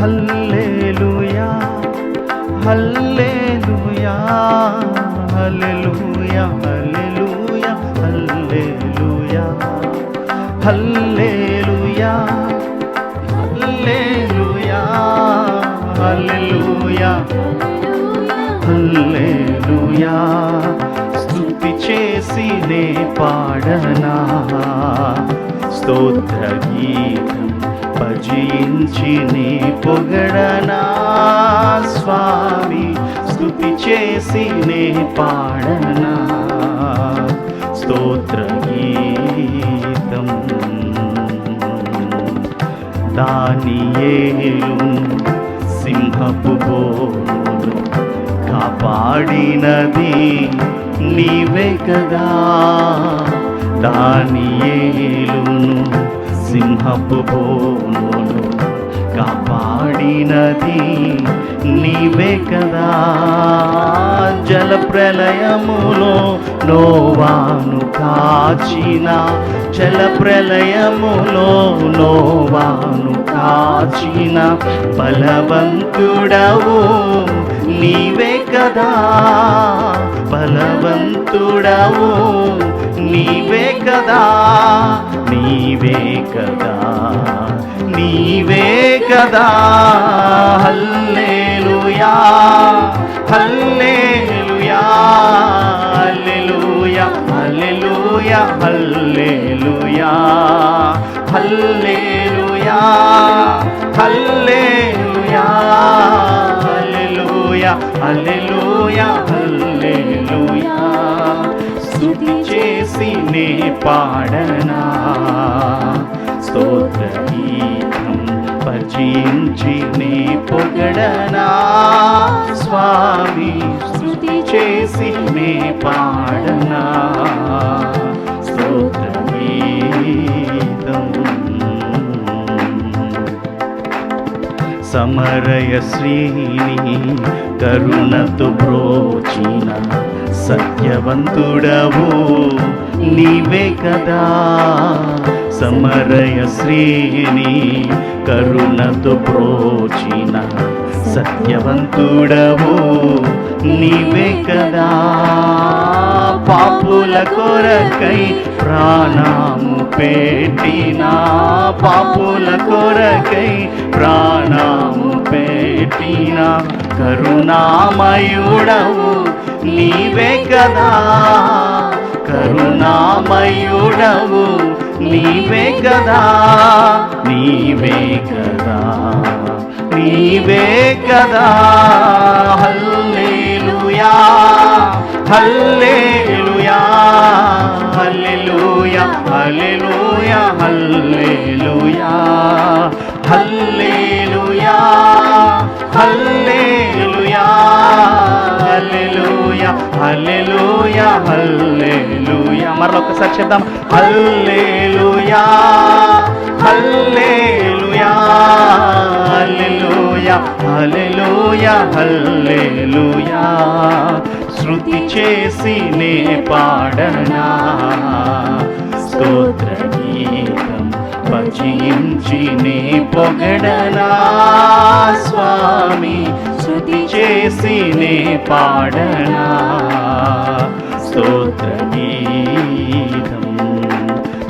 Hallelujah hallelujah hallelujah hallelujah hallelujah hallelujah hallelujah hallelujah hallelujah. స్తుతి చేసి నే పాడనా స్తోత్ర గీతం భజించి నీ పొగడనా స్వామి స్తుతి చేసి నే పాడనా. స్తోత్ర గీతం. దానియేలును సింహపు బోను కాపాడినది నీవే కదా. దానియే సింహపు కాపాడినది నీవే కదా. జల ప్రళయములో నోవాను కాచిన జల ప్రళయములో నోవాను కాచిన బలవంతుడవు నీవే కదా. బలవంతుడవు నీవే కదా. నీవే కదా నీవే కదా. హల్లేలుయా హల్లేలుయా హల్లెలూయా హల్లెలూయా హల్లెలూయా హల్లెలూయా హల్లెలూయా హల్లెలూయా హల్లెలూయా హల్లెలూయా. స్తుతి చేసి నే పాడనా? భజించి నీ పొగడనా? స్వామి స్తుతి చేసి నీ పాడనా? స్తోత్ర సమరయ శ్రీని కరుణతు బ్రోచిన సత్యవంతుడవు నీవే కదా. సమరయ శ్రీని కరుణతో ప్రోచిన సత్యవంతుడవు నీవే కదా. పాపుల కొరకై ప్రాణము పెట్టిన పాపుల కొరకై ప్రాణము పెట్టిన కరుణామయుడవు నీవే కదా. కరుణామయుడవు నీవే కదా నీవే కదా నీవే కదా. హల్లేలుయా హల్లేలుయా హల్లెలూయా హల్లెలూయా హల్లెలూయా హల్లెలూయా హల్లెలూయా హల్లెలూయా హల్లెలూయా. స్తోత్రం మరలా ఒకసారి చెప్దాం హల్లెలూయా హల్లెలూయా హల్లెలూయా హల్లెలూయా హల్లెలూయా. శృతి చేసి నే పాడనా? స్తోత్ర గీతం భజించి నే పొగడనా? స్వామి శృతి చేసి నే పాడనా? స్తోత్ర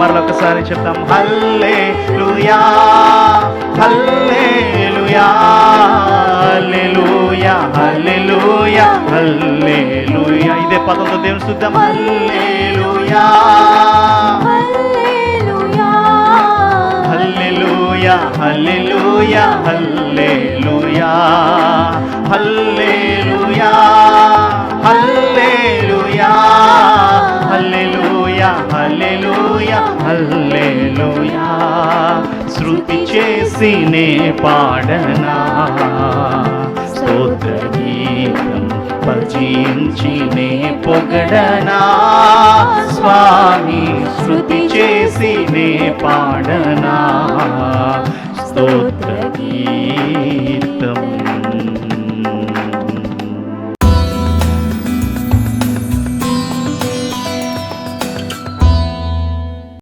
మరొకసారి చెప్తాం. హల్లెలూయా హల్లెలూయా హల్లెలూయా హల్లెలూయా హల్లెలూయా. ఇదే పదంతో దేవుని శుద్ధం హల్లెలూయా హల్లెలూయా హల్లెలూయా హల్లెలూయా హల్లెలూయా హల్లెలూయా. హల్లెలూయా. శృతి చేసి నే పాడనా. స్తోత్ర గీతం భజించి నే పొగడనా. స్వామి శృతి చేసి నే పాడనా. స్తోత్ర గీతములు